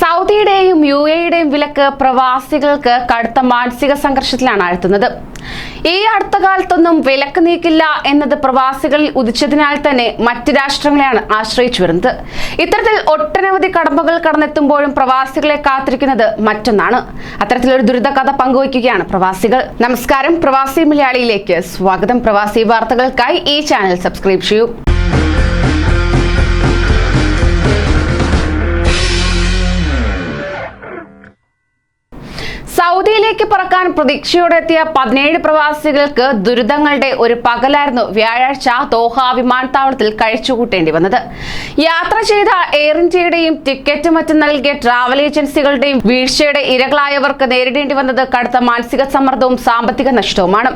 സൗദിയുടെയും U എയുടെയും വിലക്ക് പ്രവാസികൾക്ക് കടുത്ത മാനസിക സംഘർഷത്തിലാണ് ആഴ്ത്തുന്നത്. ഈ അടുത്ത കാലത്തൊന്നും വിലക്ക് നീക്കില്ല എന്നത് പ്രവാസികളിൽ ഉദിച്ചതിനാൽ തന്നെ മറ്റ് രാഷ്ട്രങ്ങളെയാണ് ആശ്രയിച്ചു വരുന്നത്. ഇത്തരത്തിൽ ഒട്ടനവധി കടമ്പകൾ കടന്നെത്തുമ്പോഴും പ്രവാസികളെ കാത്തിരിക്കുന്നത് മറ്റൊന്നാണ്. അത്തരത്തിലൊരു ദുരിത കഥ പങ്കുവയ്ക്കുകയാണ് പ്രവാസികൾ. നമസ്കാരം. പ്രവാസി മലയാളിയിലേക്ക് സ്വാഗതം. പ്രവാസി വാർത്തകൾക്കായി ഈ ചാനൽ സബ്സ്ക്രൈബ് ചെയ്യൂ. സൗദിയിലേക്ക് പറക്കാൻ പ്രതീക്ഷയോടെ എത്തിയ പതിനേഴ് പ്രവാസികൾക്ക് ദുരിതങ്ങളുടെ ഒരു പകലായിരുന്നു വ്യാഴാഴ്ച ദോഹ വിമാനത്താവളത്തിൽ കഴിച്ചുകൂട്ടേണ്ടി വന്നത്. യാത്ര ചെയ്ത എയർ ഇന്ത്യയുടെയും ടിക്കറ്റ് മറ്റും നൽകിയ ട്രാവൽ ഏജൻസികളുടെയും വീഴ്ചയുടെ ഇരകളായവർക്ക് നേരിടേണ്ടി വന്നത് കടുത്ത മാനസിക സമ്മർദ്ദവും സാമ്പത്തിക നഷ്ടവുമാണ്.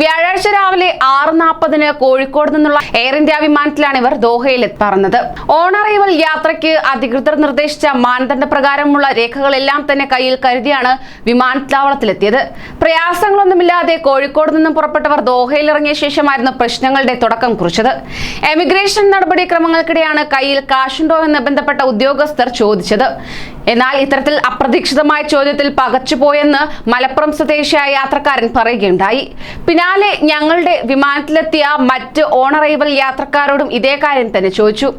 വ്യാഴാഴ്ച രാവിലെ ആറ് നാൽപ്പതിന് കോഴിക്കോട് നിന്നുള്ള എയർ ഇന്ത്യ വിമാനത്തിലാണ് ഇവർ ദോഹയിൽ പറഞ്ഞത് ഓൺ അറൈവൽ യാത്രയ്ക്ക് അധികൃതർ നിർദ്ദേശിച്ച മാനദണ്ഡ പ്രകാരമുള്ള രേഖകളെല്ലാം തന്നെ കയ്യിൽ കരുതിയാണ് വിമാനത്താവളത്തിലെത്തിയത്. പ്രയാസങ്ങളൊന്നുമില്ലാതെ കോഴിക്കോട് നിന്നും പുറപ്പെട്ടവർ ദോഹയിൽ ഇറങ്ങിയ ശേഷമായിരുന്നു പ്രശ്നങ്ങളുടെ തുടക്കം കുറിച്ചത്. എമിഗ്രേഷൻ നടപടിക്രമങ്ങൾക്കിടെയാണ് കയ്യിൽ കാശുണ്ടോ എന്ന് ബന്ധപ്പെട്ട ഉദ്യോഗസ്ഥർ ചോദിച്ചത്. എന്നാൽ ഇത്തരത്തിൽ അപ്രതീക്ഷിതമായ ചോദ്യത്തിൽ പകച്ചുപോയെന്ന് മലപ്പുറം സ്വദേശിയായ യാത്രക്കാരൻ പറയുകയുണ്ടായി. പിന്നാലെ ഞങ്ങളുടെ വിമാനത്തിലെത്തിയ മറ്റ് ഓണറൈവൽ യാത്രക്കാരോടും ഇതേ കാര്യം തന്നെ ചോദിച്ചു.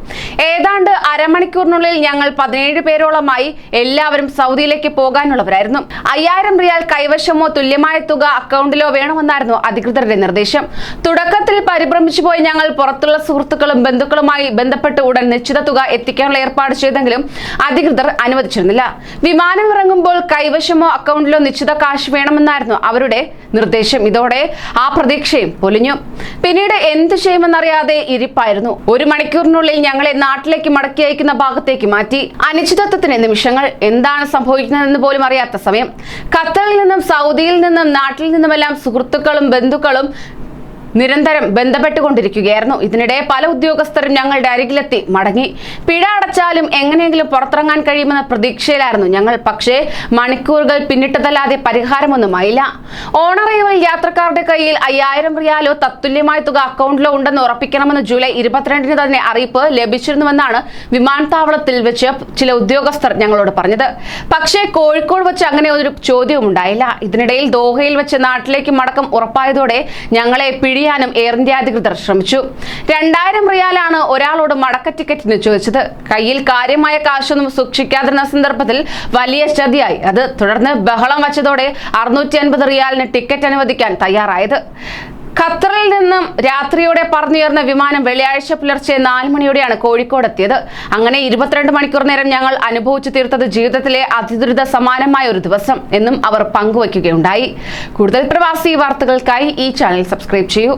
ഏതാണ്ട് അരമണിക്കൂറിനുള്ളിൽ ഞങ്ങൾ പതിനേഴ് പേരോളമായി എല്ലാവരും സൗദിയിലേക്ക് പോകാനുള്ളവരായിരുന്നു. അയ്യായിരം റിയാൽ കൈവശമോ തുല്യമായ തുക അക്കൗണ്ടിലോ വേണമെന്നായിരുന്നു അധികൃതരുടെ നിർദ്ദേശം. തുടക്കത്തിൽ പരിഭ്രമിച്ചു പോയി ഞങ്ങൾ പുറത്തുള്ള സുഹൃത്തുക്കളും ബന്ധുക്കളുമായി ബന്ധപ്പെട്ട് ഉടൻ നിശ്ചിത തുക എത്തിക്കാനുള്ള ഏർപ്പാട് ചെയ്തെങ്കിലും അധികൃതർ അനുവദിച്ചിരുന്നില്ല. വിമാനം ഇറങ്ങുമ്പോൾ കൈവശമോ അക്കൗണ്ടിലോ നിശ്ചിത കാശ് വേണമെന്നായിരുന്നു അവരുടെ നിർദ്ദേശം. ഇതോടെ ആ പ്രതീക്ഷയും പൊലിഞ്ഞു. പിന്നീട് എന്തു ചെയ്യുമെന്നറിയാതെ ഇരിപ്പായിരുന്നു. ഒരു മണിക്കൂറിനുള്ളിൽ ഞങ്ങളെ നാട്ടിലേക്ക് മടക്കി അയക്കുന്ന ഭാഗത്തേക്ക് മാറ്റി. അനിശ്ചിതത്വത്തിന്റെ നിമിഷങ്ങൾ എന്താണ് സംഭവിക്കുന്നതെന്ന് പോലും അറിയാത്ത സമയം. ഖത്തറിൽ നിന്നും സൗദിയിൽ നിന്നും നാട്ടിൽ നിന്നുമെല്ലാം സുഹൃത്തുക്കളും ബന്ധുക്കളും നിരന്തരം ബന്ധപ്പെട്ടുകൊണ്ടിരിക്കുകയായിരുന്നു. ഇതിനിടെ പല ഉദ്യോഗസ്ഥരും ഞങ്ങളുടെ അരികിലെത്തി മടങ്ങി. പിഴ അടച്ചാലും എങ്ങനെയെങ്കിലും പുറത്തിറങ്ങാൻ കഴിയുമെന്ന പ്രതീക്ഷയിലായിരുന്നു ഞങ്ങൾ. പക്ഷേ മണിക്കൂറുകൾ പിന്നിട്ടതല്ലാതെ പരിഹാരമൊന്നുമായില്ല ഓണറൈവൽ യാത്രക്കാരുടെ കയ്യിൽ അയ്യായിരം റിയാലോ തത്തുല്യമായ തുക അക്കൗണ്ടിലോ ഉണ്ടെന്ന് ഉറപ്പിക്കണമെന്ന് ജൂലൈ ഇരുപത്തിരണ്ടിന് തന്നെ അറിയിപ്പ് ലഭിച്ചിരുന്നുവെന്നാണ് വിമാനത്താവളത്തിൽ വെച്ച് ചില ഉദ്യോഗസ്ഥർ ഞങ്ങളോട് പറഞ്ഞത്. പക്ഷേ കോഴിക്കോട് വെച്ച് അങ്ങനെ ഒരു ചോദ്യവും ഉണ്ടായില്ല ഇതിനിടയിൽ ദോഹയിൽ വെച്ച് നാട്ടിലേക്ക് മടക്കം ഉറപ്പായതോടെ ഞങ്ങളെ പിഴിയാനും എയർ ഇന്ത്യ അധികൃതർ ശ്രമിച്ചു. രണ്ടായിരം റിയാലാണ് ഒരാളോട് മടക്ക ടിക്കറ്റിന് ചോദിച്ചത്. കയ്യിൽ കാര്യമായ കാശൊന്നും സൂക്ഷിക്കാതിരുന്ന സന്ദർഭത്തിൽ വലിയ ചതിയായി. അത് തുടർന്ന് ബഹളം വച്ചതോടെ അറുന്നൂറ്റി അൻപത് റിയാലിന് ടിക്കറ്റ് അനുവദിക്കാൻ തയ്യാറായത്. ഖത്തറിൽ നിന്നും രാത്രിയോടെ പറന്നുയർന്ന വിമാനം വെള്ളിയാഴ്ച പുലർച്ചെ നാല് മണിയോടെയാണ് കോഴിക്കോട് എത്തിയത്. അങ്ങനെ ഇരുപത്തിരണ്ട് മണിക്കൂർ നേരം ഞങ്ങൾ അനുഭവിച്ചു തീർത്തത് ജീവിതത്തിലെ അതിദുരിത സമാനമായ ഒരു ദിവസം എന്നും അവർ പങ്കുവയ്ക്കുകയുണ്ടായി. കൂടുതൽ പ്രവാസി വാർത്തകൾക്കായി ഈ ചാനൽ സബ്സ്ക്രൈബ് ചെയ്യൂ.